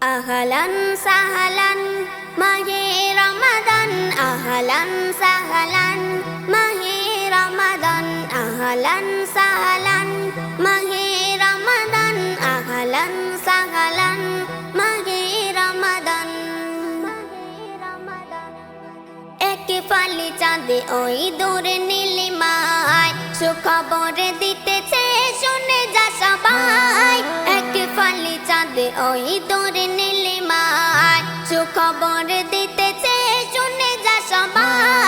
আহলান সাহলান, মাহে রমাদান। আহলান সাহলান, মাহে রমাদান। আহলান সাহলান, মাহে রমাদান। আহলান সাহলান, মাহে রমাদান। এক ফালি চাঁদে ওই দূরে নীলিমায়, সুখবর দিতেছে, শুনে যা সবাই। এক ফালি চাঁদে ওই দূরে সুখবর দিতেছে শুনে যা সবাই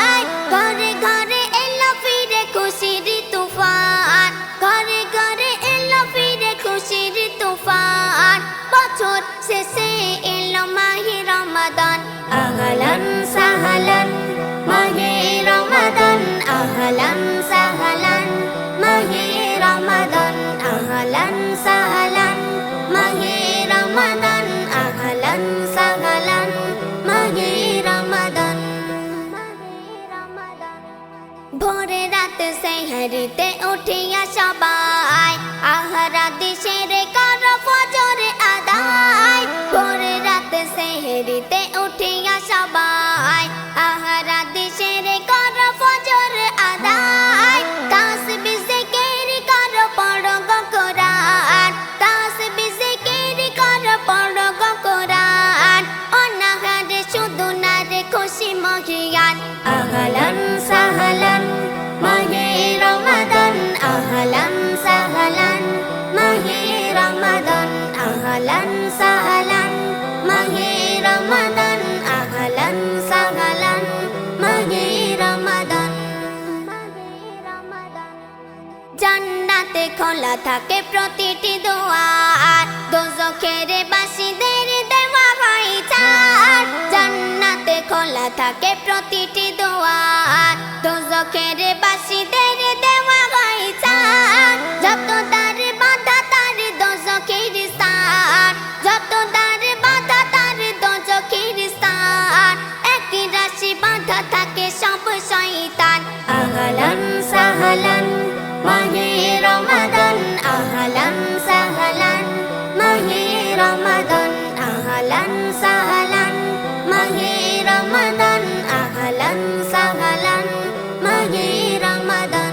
ভোরে রাত সেহরিতে উঠিয়া সবাই জান্নাতে খোলা থাকে প্রতিটি দোয়ার দোজখের বাসীদের দেওয়া হয় জান্নাতে খোলা থাকে প্রতিটি দোয়ার দোজখের বাসীদের দেওয়া বাধা থাকে সব শয়তান। আহলান সাহলান, মাহে রমাদান। আহলান সাহলান, মাহে রমাদান। আহলান সাহলান, মাহে রমাদান। আহলান সাহলান, মাহে রমাদান।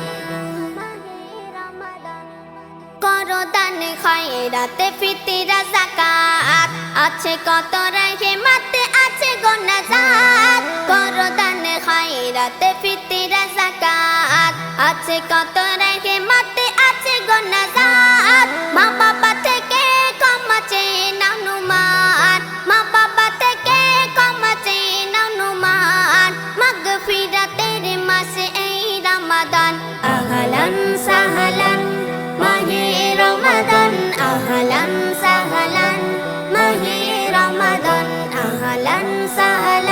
করো দান খয়রাতে ফিতিরা সাথে ফিতিরা জাকাত আছে কত রেখে মাতে আছে গনাজাত মা বাবা থেকে ক্ষমা চেয়ে নানুমান মা বাবা থেকে ক্ষমা চেয়ে নানুমান মাগ ফিরাতের মাসে এই রামাদান। আহলান সাহলান, মাহে রমাদান। আহলান সাহলান, মাহে রমাদান। আহলান সাহলান।